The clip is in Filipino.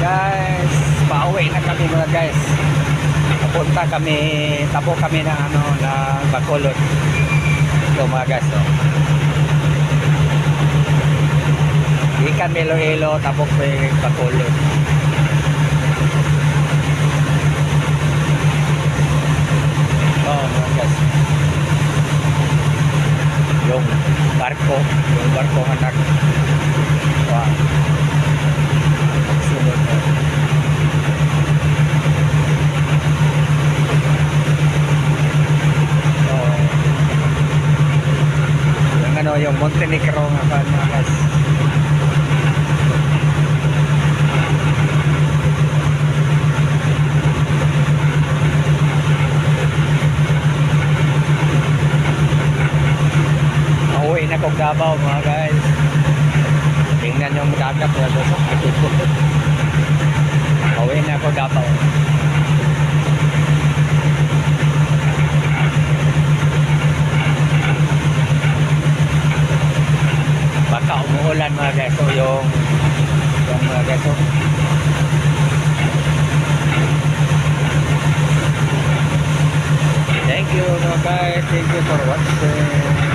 guys. Pauwi na kami mga guys. Papunta kami, tabo kami ng ano, ng Bacolod. Ito mga guys. Oh. Ikan Iloilo, tabok pa yung Bacolod. Oh, mga guys. Yung barko, yung barko anak. Wow. Sunod na. So, yung ano, yung Montenegro nga mga guys. Nauwi na kong Davao mga guys. Tingnan yung dagat na doon. Pauwi na ako Davao. Umuulan mga guys. So yung yung mga guys. Thank you mga guys. Thank you for watching.